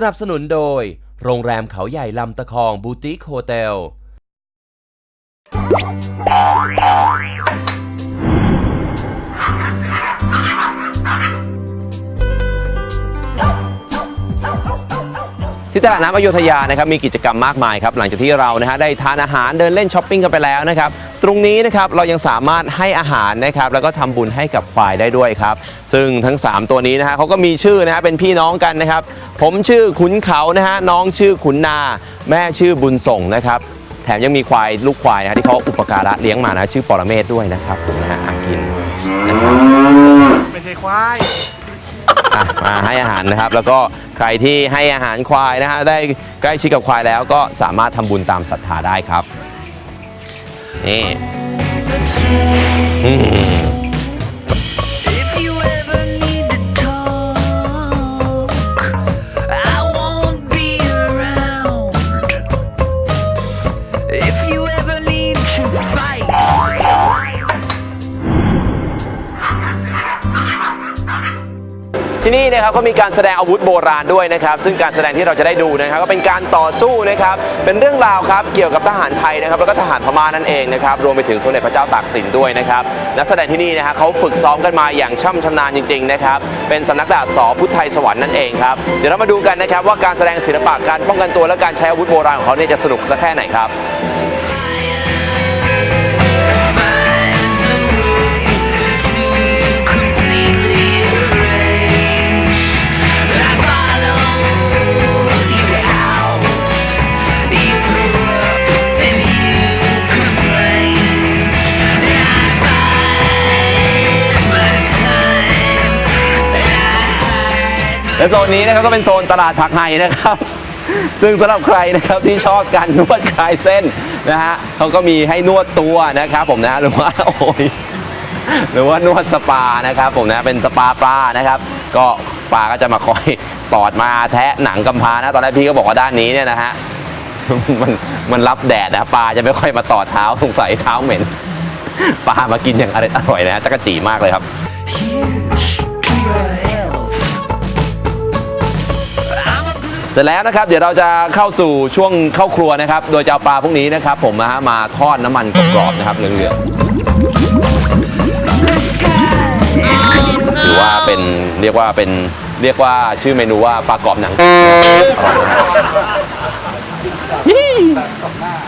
สนับสนุนโดย โรงแรมเขาใหญ่ลำตะคองบูติคโฮเทล ที่ตลาดน้ำอโยธยานะครับมีกิจกรรมมากมายครับหลังจากที่เรานะฮะได้ทานอาหารเดินเล่นช้อปปิ้งกันไปแล้วนะครับ ตรงนี้นะครับเรายังสามารถให้อาหารนะครับแล้วก็ทำบุญให้กับควายได้ด้วยครับ ซึ่งทั้ง 3 ตัวนี้นะฮะเขาก็มีชื่อนะฮะเป็นพี่น้องกันนะครับ ผมชื่อขุนเขานะฮะน้องชื่อขุนนา แม่ชื่อบุญส่งนะครับแถมยังมีควายลูกควายนะฮะที่เขาอุปการะเลี้ยงมานะชื่อปรเมศด้วยนะครับผมนะฮะอากินนะครับไม่ใช่ควายอะมาให้อาหารนะครับ แล้วก็ใครที่ให้อาหารควายนะฮะได้ใกล้ชิดกับควายแล้วก็สามารถทำบุญตามศรัทธาได้ครับ นี่ ที่นี่นะครับก็มีการแสดงอาวุธโบราณด้วยนะครับ ซึ่งการแสดงที่เราจะได้ดูนะครับก็เป็นการต่อสู้นะครับเป็นเรื่องราวครับเกี่ยวกับทหารไทยนะครับแล้วก็ทหารพม่านั่นเองนะครับรวมไปถึงสมเด็จพระเจ้าตากสินด้วยนะครับนักแสดงที่นี่นะฮะเขาฝึกซ้อมกันมาอย่างช่ำชำนาญจริงๆนะครับเป็นสำนักดาบสอพุทธไทยสวรรค์นั่นเองครับเดี๋ยวเรามาดูกันนะครับว่าการแสดงศิลปะการป้องกันตัวและการใช้อาวุธโบราณของเขาเนี่ยจะสนุกสักแค่ไหนครับ และโซนนี้นะครับก็เป็นโซนตลาดผักไห่นะครับ ซึ่งสำหรับใครนะครับที่ชอบการนวดคลายเส้นนะฮะเขาก็มีให้นวดตัวนะครับผมนะหรือว่าโอ้ยหรือว่านวดสปานะครับผมนะเป็นสปาปลานะครับ ก็ปลาก็จะมาคอยตอดมาแทะหนังกำพร้านะตอนแรกพี่ก็บอกว่าด้านนี้เนี่ยนะฮะมันมันรับแดดนะปลาจะไม่ค่อยมาต่อเท้าสงสัยเท้าเหม็นปลามากินอย่างอร่อยนะฮะจักรจีมากเลยครับ เสร็จแล้วนะครับ เดี๋ยวเราจะเข้าสู่ช่วงเข้าครัวนะครับ โดยจะเอาปลาพวกนี้นะครับ ผมนะฮะมาทอดน้ำมันกรอบๆนะครับเหลืองๆถือว่าเป็นเรียกว่าเป็นเรียกว่าชื่อเมนูว่าปลากรอบหนังอร่อยมาก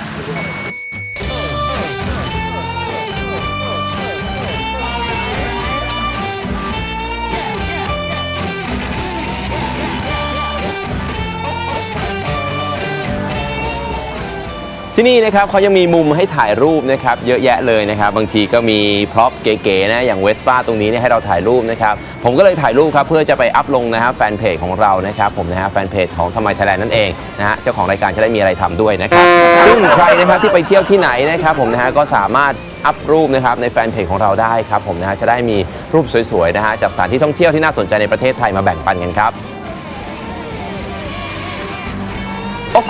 ที่นี่นะครับเขายังมีมุมให้ถ่ายรูปนะครับเยอะแยะเลยนะครับบางทีก็มีพร็อพเก๋ๆนะอย่างเวสป้าตรงนี้เนี่ยให้เราถ่ายรูปนะครับผมก็เลยถ่ายรูปครับเพื่อจะไปอัพลงนะฮะแฟนเพจของเรานะครับผมนะฮะแฟนเพจของทำไมไทยแลนด์นั่นเองนะฮะเจ้าของรายการจะได้มีอะไรทำด้วยนะครับซึ่งใครนะครับที่ไปเที่ยวที่ไหนนะครับผมนะฮะก็สามารถอัพรูปนะครับในแฟนเพจของเราได้ครับผมนะฮะจะได้มีรูปสวยๆนะฮะจากสถานที่ท่องเที่ยวที่น่าสนใจในประเทศไทยมาแบ่งปันกันครับ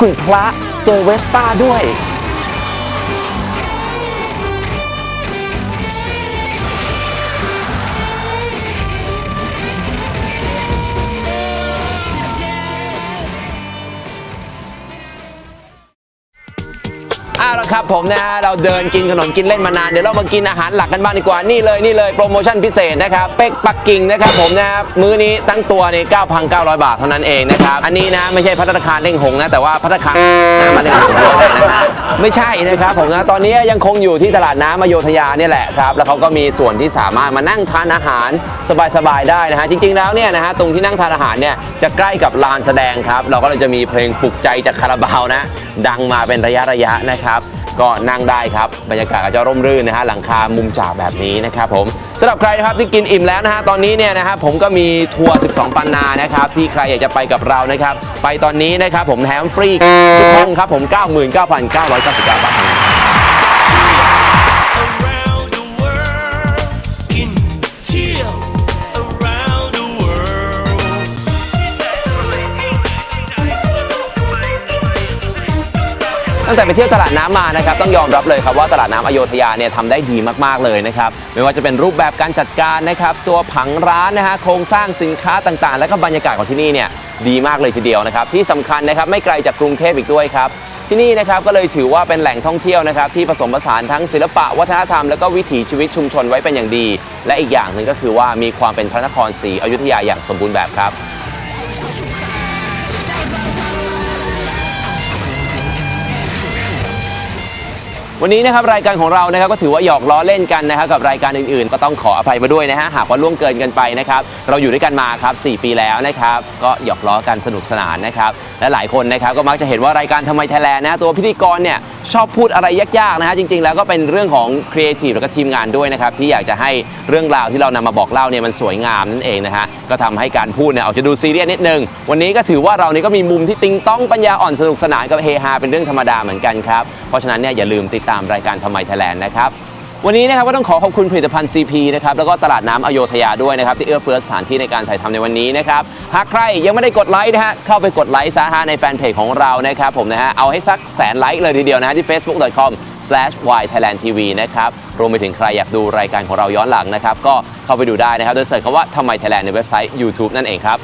คุณพระเจอเวสป้าด้วย เอาละครับผมนะฮะเราเดินกินขนมกินเล่นมานานเดี๋ยวเรามากินอาหารหลักกันบ้างดีกว่านี่เลยนี่เลยโปรโมชั่นพิเศษนะครับเป็กปักกิ่งนะครับผมนะมื้อนี้ตั้งตัวนี่9,900 บาทเท่านั้นเองนะครับอันนี้นะไม่ใช่พัตตาคารเล่งหงนะแต่ว่าพัตตาคารน้ำมาเล่งหงด้วยนะฮะไม่ใช่นะครับผมนะตอนนี้ยังคงอยู่ที่ตลาดน้ำอโยธยาเนี่ยแหละครับแล้วเขาก็มีส่วนที่สามารถมานั่งทานอาหารสบายๆได้นะฮะจริงๆแล้วเนี่ยนะฮะตรงที่นั่งทานอาหารเนี่ยจะใกล้กับลานแสดงครับเราก็เลยจะมีเพลงปลุกใจจากคาราบาวนะดังมาเป็นระยะๆนะครับ ก็นั่งได้ครับบรรยากาศก็จะร่มรื่นนะฮะหลังคามุมจากแบบนี้นะครับผมสำหรับใครนะครับที่กินอิ่มแล้วนะฮะตอนนี้เนี่ยนะฮะผมก็มีทัวร์ 12 ปันนานะครับที่ใครอยากจะไปกับเรานะครับไปตอนนี้นะครับผมแถมฟรีทุกห้องครับผม 99,999บาทเท่า ตั้งแต่ไปเที่ยวตลาดน้ำมานะครับต้องยอมรับเลยครับว่าตลาดน้ำอโยธยาเนี่ยทำได้ดีมากๆเลยนะครับไม่ว่าจะเป็นรูปแบบการจัดการนะครับตัวผังร้านนะฮะโครงสร้างสินค้าต่างๆ และก็บรรยากาศของที่นี่เนี่ยดีมากเลยทีเดียวนะครับที่สำคัญนะครับไม่ไกลจากกรุงเทพอีกด้วยครับที่นี่นะครับก็เลยถือว่าเป็นแหล่งท่องเที่ยวนะครับที่ผสมผสานทั้งศิลปะวัฒนธรรมแล้วก็วิถีชีวิตชุมชนไว้เป็นอย่างดี และอีกอย่างหนึ่งก็คือว่ามีความเป็นพระนครศรีอยุธยาอย่างสมบูรณ์แบบครับ วันนี้นะครับรายการของเรานะครับก็ถือว่าหยอกล้อเล่นกันนะครับกับรายการอื่นๆ ก็ต้องขออภัยมาด้วยนะฮะหากว่าล่วงเกินกันไปนะครับเราอยู่ด้วยกันมาครับ4ปีแล้วนะครับก็หยอกล้อกันสนุกสนานนะครับและหลายคนนะครับก็มักจะเห็นว่ารายการทำไมไทยแลนด์นะตัวพิธีกรเนี่ยชอบพูดอะไรยากๆนะฮะจริงๆ แล้วก็เป็นเรื่องของครีเอทีฟแล้วก็ทีมงานด้วยนะครับที่อยากจะให้เรื่องราวที่เรานำมาบอกเล่าเนี่ยมันสวยงามนั่นเองนะฮะก็ทำให้การพูดเนี่ยออกจะดูซีเรียสนิดนึงวันนี้ก็ถือว่าเรานี่ก็มีมุมที่ติงต้องปัญญาอ่อนสนุกสนานกับเฮฮาเป็นเรื่องธรรมดาเหมือนกันครับเพราะฉะนั้นเนี่ยอย่าลืมติดตามรายการทำไมไทยแลนด์นะครับ วันนี้นะครับก็ต้องขอขอบคุณผลิตภัณฑ์ CP นะครับแล้วก็ตลาดน้ำอโยธยาด้วยนะครับที่เอื้อเฟื้อสถานที่ในการถ่ายทำในวันนี้นะครับหากใครยังไม่ได้กดไลค์นะฮะเข้าไปกดไลค์ซะฮะในแฟนเพจของเรานะครับผมนะฮะเอาให้สักแสนไลค์เลยทีเดียวนะฮะที่ facebook.com y thailand tv นะครับรวมไปถึงใครอยากดูรายการของเราย้อนหลังนะครับก็เข้าไปดูได้นะครับโดยเสิร์ชคำว่าทำไม Thailand ในเว็บไซต์ YouTube นั่นเองครับ